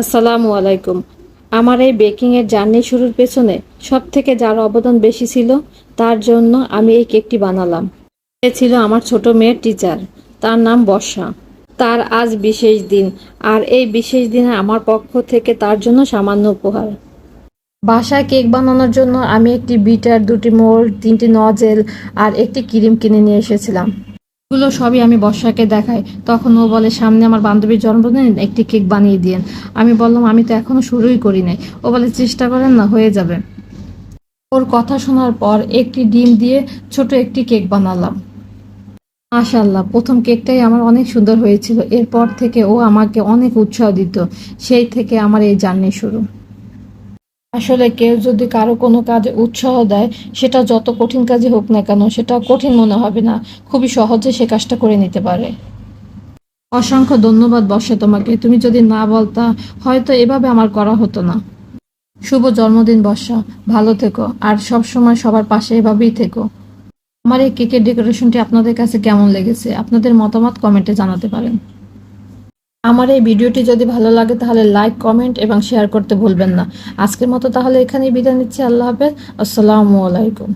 আসসালামু আলাইকুম। আমার এই বেকিংয়ের জার্নি শুরুর পেছনে সব থেকে যার অবদান বেশি ছিল, তার জন্য আমি এই কেকটি বানালাম। সে ছিল আমার ছোট মেয়ের টিচার তার নাম বর্ষা। তার আজ বিশেষ দিন, আর এই বিশেষ দিনে আমার পক্ষ থেকে তার জন্য সামান্য উপহার। বাসায় কেক বানানোর জন্য আমি একটি বিটার দুটি মোল্ড তিনটি নজেল আর একটি ক্রিম কিনে নিয়ে এসেছিলাম। এগুলো সবই আমি বর্ষাকে দেখাই। তখন ও বলে, সামনে আমার বান্ধবীর জন্মদিন, একটি কেক বানিয়ে দিয়েন। আমি বললাম, আমি তো এখনও শুরুই করি নাই। ও বলে, চেষ্টা করেন না, হয়ে যাবে। ওর কথা শোনার পর একটি ডিম দিয়ে ছোট একটি কেক বানালাম। মাশাল্লাহ প্রথম কেকটাই আমার অনেক সুন্দর হয়েছিল। এরপর থেকে ও আমাকে অনেক উৎসাহ দিত। সেই থেকে আমার এই জার্নি শুরু। আসলে কেউ যদি কারও কোনো কাজে উৎসাহ দেয়, সেটা যত কঠিন কাজে হোক না কেন, সেটা কঠিন মনে হবে না। খুবই সহজে সে কাজটা করে নিতে পারে। অসংখ্য ধন্যবাদ বর্ষা তোমাকে। তুমি যদি না বলতা, হয়তো এভাবে আমার করা হতো না। শুভ জন্মদিন বর্ষা। ভালো থেকো। আর সব সময় সবার পাশে এভাবেই থেকো। আমার এই কেকের ডেকোরেশনটি আপনাদের কাছে কেমন লেগেছে? আপনাদের মতামত কমেন্টে জানাতে পারেন। আমার এই ভিডিওটি যদি ভালো লাগে তাহলে লাইক, কমেন্ট এবং শেয়ার করতে ভুলবেন না। আজকের মতো তাহলে এখানেই বিদায় নিচ্ছি। আল্লাহ হাফেজ। আসসালামু আলাইকুম।